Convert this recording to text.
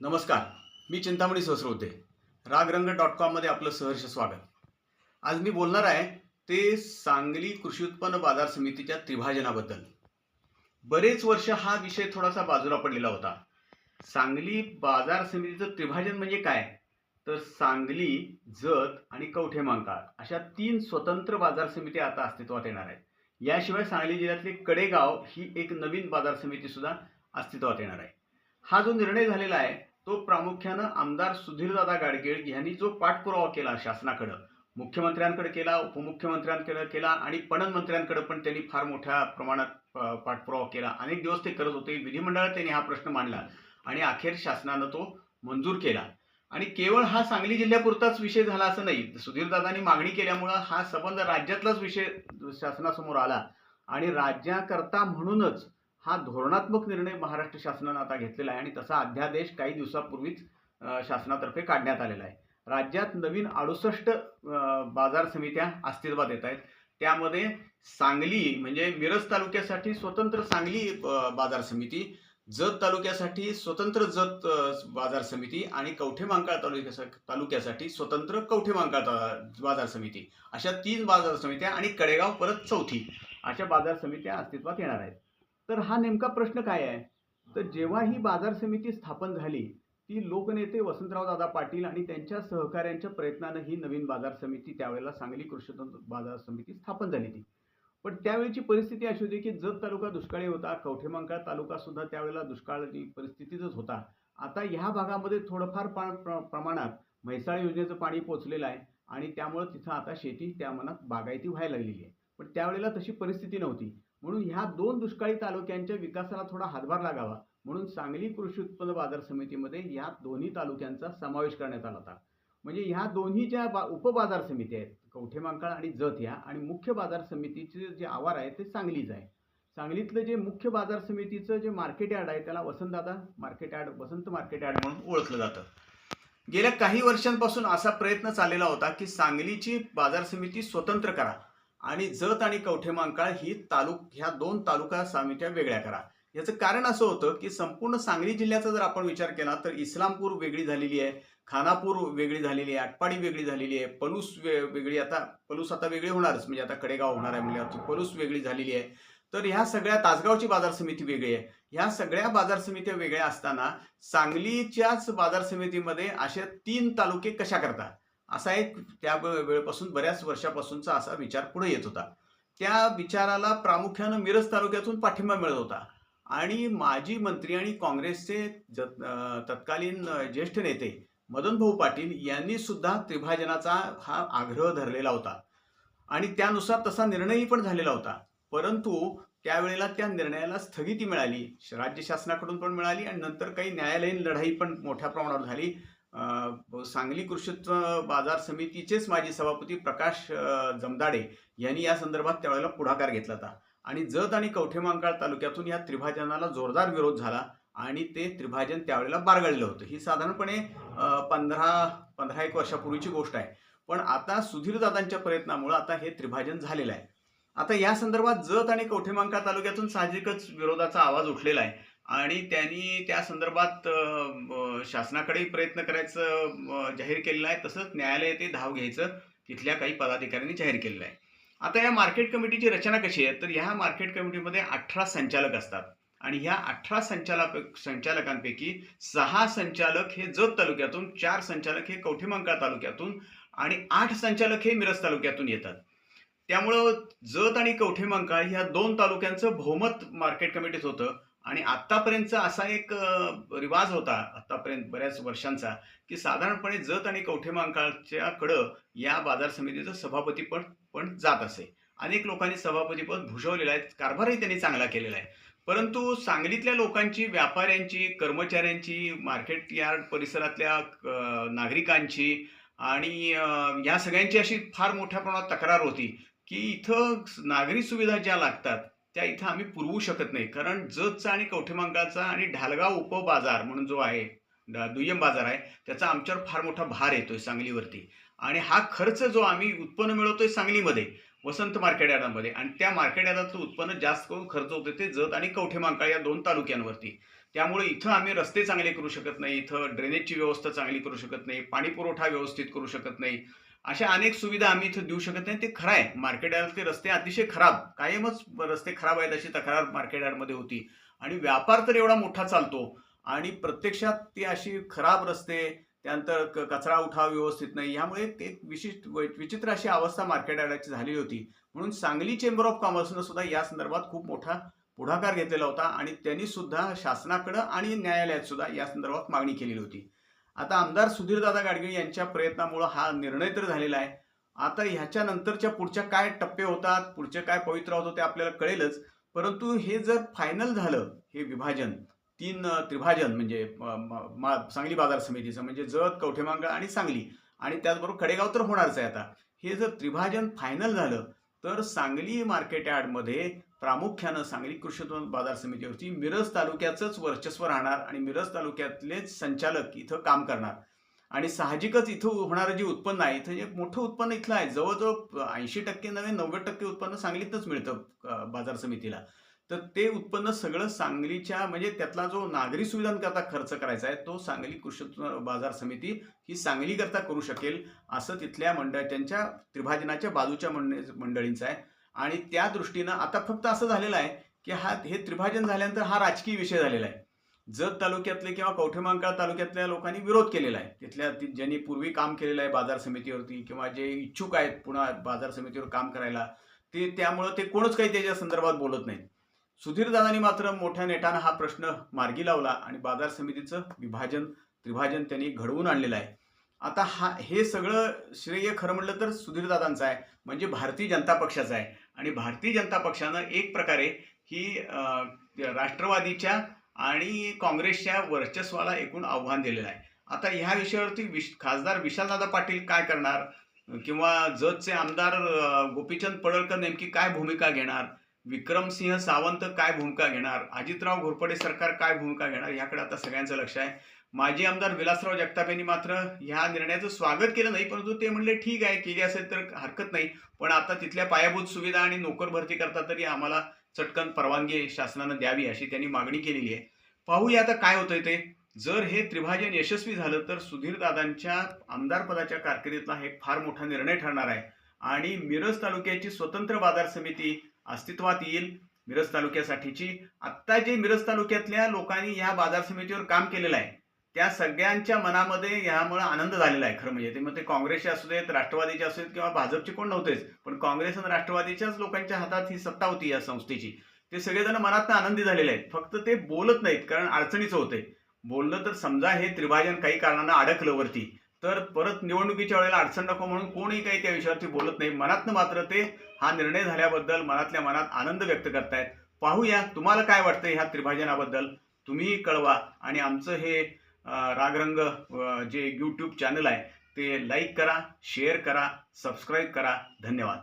नमस्कार मी चिंतामणी सहस्रवते रागरंग डॉट कॉममध्ये आपलं सहर्ष स्वागत. आज मी बोलणार आहे ते सांगली कृषी उत्पन्न बाजार समितीच्या त्रिभाजनाबद्दल. बरेच वर्ष हा विषय थोडासा बाजूला पडलेला होता. सांगली बाजार समितीचं त्रिभाजन म्हणजे काय? तर सांगली जत आणि कवठे मांकाळ अशा तीन स्वतंत्र बाजार समिती आता अस्तित्वात येणार आहेत. याशिवाय सांगली जिल्ह्यातले कडेगाव ही एक नवीन बाजार समिती सुद्धा अस्तित्वात येणार आहे. हा जो निर्णय झालेला आहे तो प्रामुख्यानं आमदार सुधीरदादा गाडगीळ यांनी जो पाठपुरावा केला शासनाकडं मुख्यमंत्र्यांकडे केला उपमुख्यमंत्र्यांकडे केला आणि पणन मंत्र्यांकडे पण त्यांनी फार मोठ्या प्रमाणात पाठपुरावा केला. अनेक दिवस ते करत होते. विधिमंडळात त्यांनी हा प्रश्न मांडला आणि अखेर शासनानं तो मंजूर केला. आणि केवळ हा सांगली जिल्ह्यापुरताच विषय झाला असं नाही सुधीरदादांनी मागणी केल्यामुळं हा संबंध राज्यातलाच विषय शासनासमोर आला आणि राज्याकरता म्हणूनच हा धोरणात्मक निर्णय महाराष्ट्र शासनानं आता घेतलेला आहे आणि तसा अध्यादेश काही दिवसापूर्वीच शासनातर्फे काढण्यात आलेला आहे. राज्यात नवीन अडुसष्ट बाजार समित्या अस्तित्वात येत आहेत. त्यामध्ये सांगली म्हणजे मिरज तालुक्यासाठी स्वतंत्र सांगली बाजार समिती जत तालुक्यासाठी स्वतंत्र जत बाजार समिती आणि कवठे मांकाळ तालुक्यासाठी तालुक्यासाठी स्वतंत्र कवठे मांकाळ ता- बाजार समिती. अशा तीन बाजार समित्या आणि कडेगाव परत चौथी अशा बाजार समित्या अस्तित्वात येणार आहेत. तर हा नेमका प्रश्न काय आहे? तर जेव्हा ही बाजार समिती स्थापन झाली ती लोकनेते वसंतराव दादा पाटील आणि त्यांच्या सहकाऱ्यांच्या प्रयत्नानं ही नवीन बाजार समिती त्यावेळेला सांगली कृषी बाजार समिती स्थापन झाली होती. पण त्यावेळची परिस्थिती अशी होती की जत तालुका दुष्काळी होता कवठेमंकाळ तालुका सुद्धा त्यावेळेला दुष्काळी परिस्थितीतच होता. आता ह्या भागामध्ये थोडंफार पा प्र- प्रमाणात म्हैसाळ योजनेचं पाणी पोचलेलं आहे आणि त्यामुळं तिथं आता शेती त्या मनात बागायती व्हायला लागलेली आहे. पण त्यावेळेला तशी परिस्थिती नव्हती. म्हणून ह्या दोन दुष्काळी तालुक्यांच्या विकासाला थोडा हातभार लागावा. म्हणून सांगली कृषी उत्पन्न बाजार समितीमध्ये या दोन्ही तालुक्यांचा समावेश करण्यात आला होता. म्हणजे ह्या दोन्ही ज्या बा उपबाजार समिती आहेत कवठेमांकाळ आणि जत ह्या. आणि मुख्य बाजार समितीचे जे आवार आहे ते सांगलीच आहे. सांगलीतलं जे मुख्य बाजार समितीचं जे मार्केट यार्ड आहे त्याला Vasantdada market yard Vasant market yard म्हणून ओळखलं जातं. गेल्या काही वर्षांपासून असा प्रयत्न चाललेला होता की सांगलीची बाजार समिती स्वतंत्र करा. आणि जत आणि कवठेमांकाळ ही तालुक ह्या दोन तालुका समित्या वेगळ्या करा. याचं कारण असं होतं की संपूर्ण सांगली जिल्ह्याचा जर आपण विचार केला तर इस्लामपूर वेगळी झालेली आहे खानापूर वेगळी झालेली आहे आटपाडी वेगळी झालेली आहे पलूस वे वेगळी आता पलूस आता वेगळी होणारच म्हणजे आता कडेगाव होणार आहे म्हणजे पलूस वेगळी झालेली आहे. तर ह्या सगळ्या तासगावची बाजार समिती वेगळी आहे. ह्या सगळ्या बाजार समित्या वेगळ्या असताना सांगलीच्याच बाजार समितीमध्ये असे तीन तालुके कशा करतात असा एक त्या वेळेपासून बऱ्याच वर्षापासूनचा असा विचार पुढे येत होता. त्या विचाराला प्रामुख्यानं मिरज तालुक्यातून पाठिंबा मिळत होता. आणि माजी मंत्री आणि काँग्रेसचे तत्कालीन ज्येष्ठ नेते मदन भाऊ पाटील यांनी सुद्धा त्रिभाजनाचा हा आग्रह धरलेला होता. आणि त्यानुसार तसा निर्णयही पण झालेला होता. परंतु त्यावेळेला त्या निर्णयाला स्थगिती मिळाली. राज्य शासनाकडून पण मिळाली आणि नंतर काही न्यायालयीन लढाई पण मोठ्या प्रमाणावर झाली. सांगली कृषी बाजार समितीचेच माजी सभापती प्रकाश जमदाडे यांनी या संदर्भात त्यावेळेला पुढाकार घेतला होता. आणि जत आणि कवठेमांकाळ तालुक्यातून या त्रिभाजनाला जोरदार विरोध झाला आणि ते त्रिभाजन त्यावेळेला बारगळलं होतं. ही साधारणपणे पंधरा पंधरा एक वर्षापूर्वीची गोष्ट आहे. पण आता सुधीरदादांच्या प्रयत्नामुळे आता हे त्रिभाजन झालेलं आहे. आता या संदर्भात जत आणि कवठेमांकाळ तालुक्यातून साहजिकच विरोधाचा आवाज उठलेला आहे. आणि त्यांनी त्या संदर्भात शासनाकडे शासनाकडेही प्रयत्न करायचं जाहीर केलेलं आहे. तसंच न्यायालय ते धाव घ्यायचं तिथल्या काही पदाधिकाऱ्यांनी जाहीर केलेलं आहे. आता या मार्केट कमिटीची रचना कशी आहे? तर ह्या मार्केट कमिटीमध्ये अठरा संचालक असतात. आणि ह्या अठरा संचालक संचालकांपैकी सहा संचालक हे जत तालुक्यातून चार संचालक हे कवठेमंकाळ तालुक्यातून आणि आठ संचालक हे मिरज तालुक्यातून येतात. त्यामुळं जत आणि कवठेमंकाळ ह्या दोन तालुक्यांचं बहुमत मार्केट कमिटीत होतं. आणि आत्तापर्यंतचा असा एक रिवाज होता आत्तापर्यंत बऱ्याच वर्षांचा की साधारणपणे जत आणि कवठेमंकाळच्या कडं या बाजार समितीचं सभापतीपद पण जात असे. अनेक लोकांनी सभापतीपद भूषवलेलं आहे कारभारही त्यांनी चांगला केलेला आहे. परंतु सांगलीतल्या लोकांची व्यापाऱ्यांची कर्मचाऱ्यांची मार्केट यार्ड परिसरातल्या नागरिकांची आणि या सगळ्यांची अशी फार मोठ्या प्रमाणात तक्रार होती की इथं नागरी सुविधा ज्या लागतात त्या इथं आम्ही पुरवू शकत नाही. कारण जतचा आणि कवठेमांकाळचा आणि ढालगाव उपबाजार म्हणून जो आहे दुय्यम बाजार आहे त्याचा आमच्यावर फार मोठा भार येतोय सांगलीवरती. आणि हा खर्च जो आम्ही उत्पन्न मिळवतोय सांगलीमध्ये वसंत मार्केट यार्डामध्ये आणि त्या मार्केट यार्डातलं उत्पन्न जास्त करून खर्च होते ते जत आणि कवठेमांकाळ या दोन तालुक्यांवरती. त्यामुळे इथं आम्ही रस्ते चांगले करू शकत नाही इथं ड्रेनेजची व्यवस्था चांगली करू शकत नाही पाणी पुरवठा व्यवस्थित करू शकत नाही. अशा अनेक सुविधा आम्ही इथं देऊ शकत नाही. ते खरं आहे. मार्केट यार्डचे रस्ते अतिशय खराब. कायमच रस्ते खराब आहेत अशी तक्रार मार्केट यार्डमध्ये होती. आणि व्यापार तर एवढा मोठा चालतो. आणि प्रत्यक्षात ते अशी खराब रस्ते त्यानंतर कचरा उठाव व्यवस्थित नाही. यामुळे एक विशिष्ट वै- विचित्र अशी अवस्था मार्केट यार्डाची झालेली होती. म्हणून सांगली चेंबर ऑफ कॉमर्सनं सुद्धा या संदर्भात खूप मोठा पुढाकार घेतलेला होता. आणि त्यांनी सुद्धा शासनाकडं आणि न्यायालयात सुद्धा या संदर्भात मागणी केलेली होती. आता आमदार सुधीरदादा गाडगीळ यांच्या प्रयत्नामुळं हा निर्णय तर झालेला आहे. आता ह्याच्या नंतरच्या पुढच्या काय टप्पे होतात पुढचे काय पवित्र होतं ते आपल्याला कळेलच. परंतु हे जर फायनल झालं हे विभाजन तीन त्रिभाजन म्हणजे सांगली बाजार समितीचं म्हणजे जत कवठेमांगळ आणि सांगली आणि त्याचबरोबर खडेगाव तर होणारच आहे आता. हे जर त्रिभाजन फायनल झालं तर सांगली मार्केट यार्डमध्ये प्रामुख्यानं सांगली कृषी उत्पन्न बाजार समितीवरती मिरज तालुक्याचंच वर्चस्व राहणार आणि मिरज तालुक्यातलेच संचालक इथं काम करणार. आणि साहजिकच इथं होणारं जे उत्पन्न आहे इथं जे मोठं उत्पन्न इथलं आहे. जवळजवळ ऐंशी टक्के नव्हे नव्वद टक्के उत्पन्न सांगलीतच मिळतं बाजार समितीला. तर ते उत्पन्न सगळं सांगलीच्या म्हणजे त्यातला जो नागरी सुविधांकरता खर्च करायचा आहे तो सांगली कृषी बाजार समिती ही सांगलीकरता करू शकेल असं तिथल्या मंडळ त्यांच्या त्रिभाजनाच्या बाजूच्या मंडळींचं आहे. आणि त्या दृष्टीनं आता फक्त असं झालेलं आहे की हा हे त्रिभाजन झाल्यानंतर हा राजकीय विषय झालेला आहे. जत तालुक्यातले किंवा कवठेमांकाळ तालुक्यातल्या लोकांनी विरोध केलेला आहे. तिथल्या ज्यांनी पूर्वी काम केलेलं आहे बाजार समितीवरती किंवा जे इच्छुक आहेत पुन्हा बाजार समितीवर काम करायला ते त्यामुळं ते कोणच काही त्याच्या संदर्भात बोलत नाही सुधीरदादांनी मात्र मोठ्या नेटानं हा प्रश्न मार्गी लावला आणि बाजार समितीचं विभाजन त्रिभाजन त्यांनी घडवून आणलेलं आहे. आता हा हे सगळं श्रेय खरं म्हटलं तर सुधीरदादांचं आहे. म्हणजे भारतीय जनता पक्षाचं आहे. आणि भारतीय जनता पक्षानं एक प्रकारे ही राष्ट्रवादीच्या आणि काँग्रेसच्या वर्चस्वाला एकूण आव्हान दिलेलं आहे. आता ह्या विषयावरती विश खासदार विशालदादा पाटील काय करणार? किंवा जतचे आमदार गोपीचंद पडळकर नेमकी काय भूमिका घेणार? विक्रमसिंह सावंत काय भूमिका घेणार? अजितराव घोरपडे सरकार काय भूमिका घेणार? याकडे आता सगळ्यांचं लक्ष आहे. माजी आमदार विलासराव जगताप यांनी मात्र ह्या निर्णयाचं स्वागत केलं नाही परंतु ते म्हणले ठीक आहे केली असेल तर हरकत नाही. पण आता तिथल्या पायाभूत सुविधा आणि नोकर भरती करता तरी आम्हाला चटकन परवानगी शासनानं द्यावी अशी त्यांनी मागणी केलेली आहे. पाहूया आता काय होतंय ते. जर हे त्रिभाजन यशस्वी झालं तर सुधीर दादांच्या आमदारपदाच्या कारकिर्दीतला हे फार मोठा निर्णय ठरणार आहे. आणि मिरज तालुक्याची स्वतंत्र बाजार समिती अस्तित्वात येईल. मिरज तालुक्यासाठीची. आत्ता जे मिरज तालुक्यातल्या लोकांनी या बाजार समितीवर काम केलेलं आहे त्या सगळ्यांच्या मनामध्ये ह्यामुळे आनंद झालेला आहे खरं म्हणजे. ते मग ते काँग्रेसचे असू देत राष्ट्रवादीचे असू देत किंवा भाजपचे कोण नव्हतेच पण काँग्रेस आणि राष्ट्रवादीच्याच लोकांच्या हातात ही सत्ता होती या संस्थेची. ते सगळेजण मनात आनंदी झालेले आहेत. फक्त ते बोलत नाहीत कारण अडचणीचं होते बोललं तर समजा हे त्रिभाजन काही कारणानं अडकलं वरती तर परत निवडणुकीच्या वेळेला अडचण नको म्हणून कोणी काही त्या विषयावरती बोलत नाही. मनातनं मात्र ते हा निर्णय झाल्याबद्दल मनातल्या मनात आनंद व्यक्त करतायत. पाहूया तुम्हाला काय वाटतं ह्या त्रिभाजनाबद्दल. तुम्हीही कळवा आणि आमचं हे रागरंग जे यूट्यूब चॅनल आहे ते लाईक करा शेअर करा सबस्क्राईब करा. धन्यवाद.